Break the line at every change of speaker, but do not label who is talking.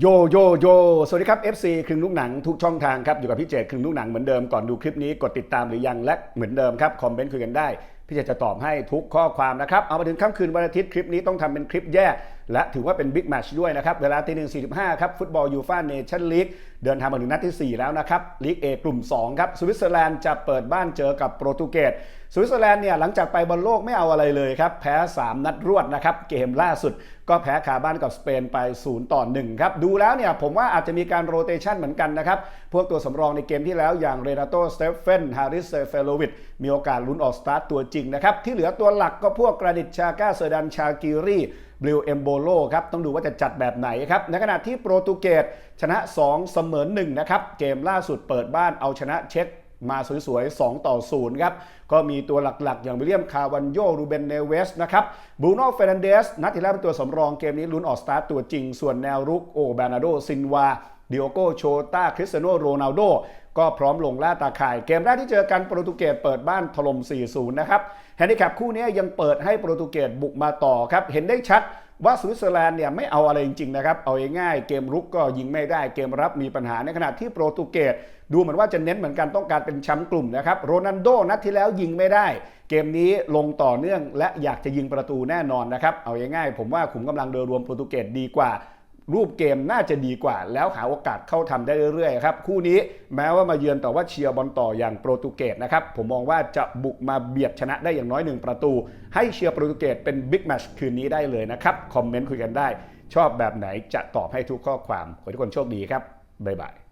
โยโยโยสวัสดีครับ FC ครึ่งลูกหนังทุกช่องทางครับอยู่กับพี่เจตครึ่งลูกหนังเหมือนเดิมก่อนดูคลิปนี้กดติดตามหรือยังและเหมือนเดิมครับคอมเมนต์คุยกันได้ พี่เจตจะตอบให้ทุกข้อความนะครับ เอามาถึงค่ำคืนวันอาทิตย์คลิปนี้ต้องทำเป็นคลิปแยก และถือว่าเป็นบิ๊กแมช์ด้วยนะครับ เวลาตีหนึ่งสี่สิบห้าครับฟุตบอลยูฟ่าเนชั่นลีกเดินทางมาถึงนัดที่ 4 แล้วนะครับลีกเอกลุ่ม2ครับสวิตเซอร์แลนด์จะเปิดบ้านเจอกับโปรตุเกสสวิตเซอร์แลนด์เนี่ยหลังจากไปบอลโลกไม่เอาอะไรเลยครับ แพ้ 3 นัดรวดนะครับ เกมล่าสุดก็แพ้คาบ้านกับสเปนไป 0 ต่อ 1 ครับ ดูแล้วเนี่ยผมว่าอาจจะมีการโรเตชันเหมือนกันนะครับ พวกตัวสำรองในเกมที่แล้วอย่างเรนาโตสเตฟเฟนฮาริสเซเฟโลวิชมีโอกาสลุ้นออกสตาร์ตตัวจริงนะครับ ที่เหลือตัวหลักก็พวกกรานิตชาก้าเซอร์ดันชากิรีบริวเอมโบโลครับ ต้องดูว่าจะจัดแบบไหนครับ ในขณะที่โปรตุเกสชนะ 2 เสมอ1นะครับ เกมล่าสุดเปิดบ้านเอาชนะเช็ก มาสวยๆ 2 ต่อ 0 ครับ ก็มีตัวหลักๆ อย่างวิลเลียมคาวันโยรูเบนเนเวสนะครับบรูโน่เฟรนันเดสนัดที่แล้วเป็นตัวสำรองเกมนี้ลุ้นออกสตาร์ตตัวจริง ส่วนแนวรุกโอแบนาโดซินวาดิโอโกโชตาคริสเตียโนโรนัลโดก็พร้อมลงล่าตาข่าย เกมแรกที่เจอกันโปรตุเกสเปิดบ้านถล่ม 4-0 นะครับแฮนดิแคปคู่นี้ยังเปิดให้โปรตุเกสบุกมาต่อครับ เห็นได้ชัด ว่าสวิตเซอร์แลนด์เนี่ยไม่เอาอะไรจริงๆนะครับเอาง่ายๆเกมรุกก็ยิงไม่ได้เกมรับมีปัญหาในขณะที่โปรตุเกสดูเหมือนว่าจะเน้นเหมือนกันต้องการเป็นแชมป์กลุ่มนะครับโรนัลโดนัดที่แล้วยิงไม่ได้ เกมนี้ลงต่อเนื่องและอยากจะยิงประตูแน่นอนนะครับเอาง่ายๆผมว่าขุมกำลังโดยรวมโปรตุเกสดีกว่า รูปเกมน่าจะดีกว่า แล้วหาโอกาสเข้าทำได้เรื่อยๆครับคู่นี้แม้ว่ามาเยือนแต่ว่าเชียร์บอลต่ออย่างโปรตุเกสนะครับผมมองว่าจะบุกมาเบียดชนะได้อย่างน้อยหนึ่งประตู ให้เชียร์โปรตุเกสเป็นบิ๊กแมตช์คืนนี้ได้เลยนะครับคอมเมนต์คุยกันได้ ชอบแบบไหนจะตอบให้ทุกข้อความขอทุกคนโชคดีครับบ๊ายบาย